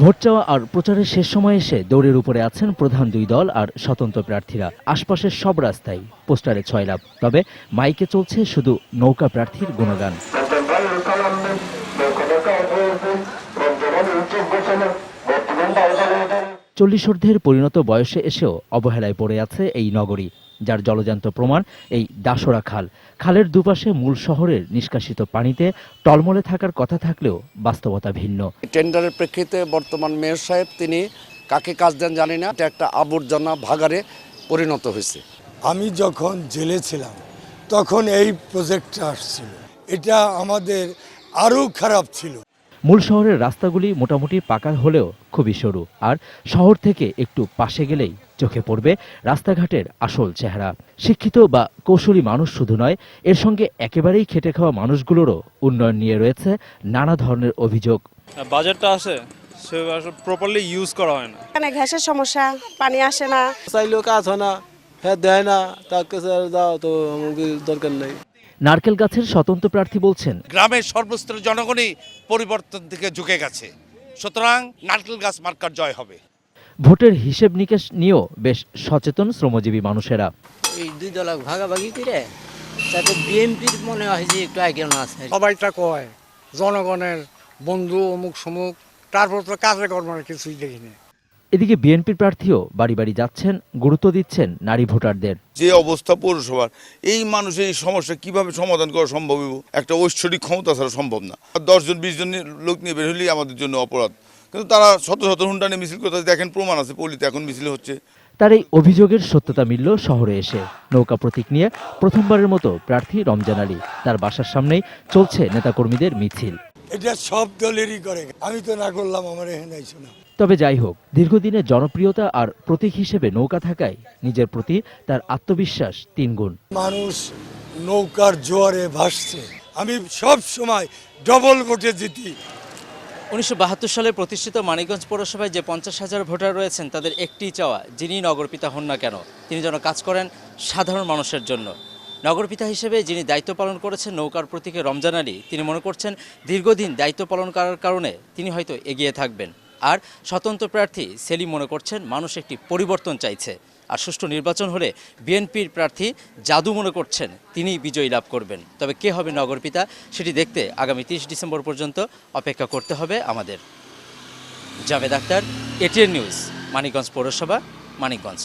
Vote চাওয়া আর প্রচারের শেষ সময় এসে দৌড়ের উপরে আছেন প্রধান দুই দল আর স্বতন্ত্র প্রার্থীরা। আশপাশের সব রাস্তায় পোস্টারে ছয় লাভ। তবে মাইকে চলছে শুধু নৌকা প্রার্থীর গুণগান। চল্লিশ ঊর্ধ্বের পরিণত বয়সে এসেও অবহেলায় পড়ে আছে এই নগরী। যার জলজান্ত প্রমাণ এই দাসরা খাল। খালের দুপাশে মূল শহরের নিষ্কাশিত পানিতে টলমলে থাকার কথা থাকলেও বাস্তবতা ভিন্ন। টেন্ডারের প্রেক্ষিতে বর্তমান মেয়র সাহেব তিনি কাকে কাজ দেন জানি না এটা একটা আবর্জনা ভাগারে পরিণত হয়েছে। আমি যখন জেলে ছিলাম তখন এই প্রজেক্টটা আসছিল। এটা আমাদের আরও খারাপ ছিল। মূল শহরের রাস্তাগুলি মোটামুটি পাকা হলেও খুবই সরু আর শহর থেকে একটু পাশে গেলেই চোখে পড়বে রাস্তাঘাটের আসল চেহারা। শিক্ষিত বা কৌশলী মানুষ শুধু নয় এর সঙ্গে একেবারেই খেটে খাওয়া মানুষগুলোরও উন্নয়ন নিয়ে রয়েছে নানা ধরনের অভিযোগ। বাজেটটা আছে প্রপারলি ইউজ করা হয় না। এখানে গ্যাসের সমস্যা পানি আসে না। চাইলেও কাজ হয় না হ্যাঁ দেয় না তাকে দাও তো দরকার নেই। নারকেল গাছের স্বতন্ত্র প্রার্থী বলছেন গ্রামের সর্বস্তরের জনগণই পরিবর্তন থেকে ঝুঁকে গেছে। সুতরাং নারকেল গাছ মার্কার জয় হবে। ভোটের হিসেব নিকেশ নিয়েও বেশ সচেতন শ্রমজীবী মানুষেরা। এই দুই দলক ভাগাভাগি করে তাতে বিএনপির মনে হয় যে একটু আগে আছে। সবাইটা কয় জনগণের বন্ধু অমুক সমুক তারপর তো কাজে কর্মের কিছুই দেখিনি এদিকে বিএনপির প্রার্থীও বাড়ি বাড়ি যাচ্ছেন গুরুত্ব দিচ্ছেন নারী ভোটারদের। যে অবস্থা পৌরসভার এই মানুষের এই সমস্যা কীভাবে সমাধান করা সম্ভব একটা ঐশ্বরিক ক্ষমতা ছাড়া সম্ভব না। দশজন বিশ জন লোক নিয়ে বের হলেই আমাদের জন্য অপরাধ। কিন্তু তারা শত শত হুন্ডা নিয়ে মিছিল করতে দেখেন প্রমাণ আছে পল্লীতে এখন মিছিল হচ্ছে। তার এই অভিযোগের সত্যতা মিলল শহরে এসে। নৌকা প্রতীক নিয়ে প্রথমবারের মতো প্রার্থী রমজান আলী। তার বাসার সামনেই চলছে নেতাকর্মীদের মিছিল। এটা সব দলেরই করে। আমি তো না করলাম আমার এখানে আইসো না। তবে যাই হোক দীর্ঘদিনের জনপ্রিয়তা আর প্রতীক হিসেবে নৌকা থাকায় নিজের প্রতি তার আত্মবিশ্বাস তিনগুণ মানুষ নৌকার জোয়ারে ভাসছে। আমি সব সময় ডবল ভোটে জিতি। উনিশশো বাহাত্তর সালে প্রতিষ্ঠিত মানিকগঞ্জ পৌরসভায় যে পঞ্চাশ হাজার ভোটার রয়েছেন তাদের একটি চাওয়া যিনি নগরপিতা হন না কেন তিনি যেন কাজ করেন সাধারণ মানুষের জন্য। নগরপিতা হিসেবে যিনি দায়িত্ব পালন করেছেন নৌকার প্রতীকে রমজান আলী, তিনি মনে করছেন দীর্ঘদিন দায়িত্ব পালন করার কারণে তিনি হয়তো এগিয়ে থাকবেন। আর স্বতন্ত্র প্রার্থী সেলিম মনে করছেন মানুষ একটি পরিবর্তন চাইছে। আর সুষ্ঠু নির্বাচন হলে বিএনপির প্রার্থী জাদু মনে করছেন তিনি বিজয়ী লাভ করবেন। তবে কে হবে নগরপিতা সেটি দেখতে আগামী তিরিশ ডিসেম্বর পর্যন্ত অপেক্ষা করতে হবে আমাদের। জাভেদ আক্তার এটিএন নিউজ, মানিকগঞ্জ পৌরসভা, মানিকগঞ্জ।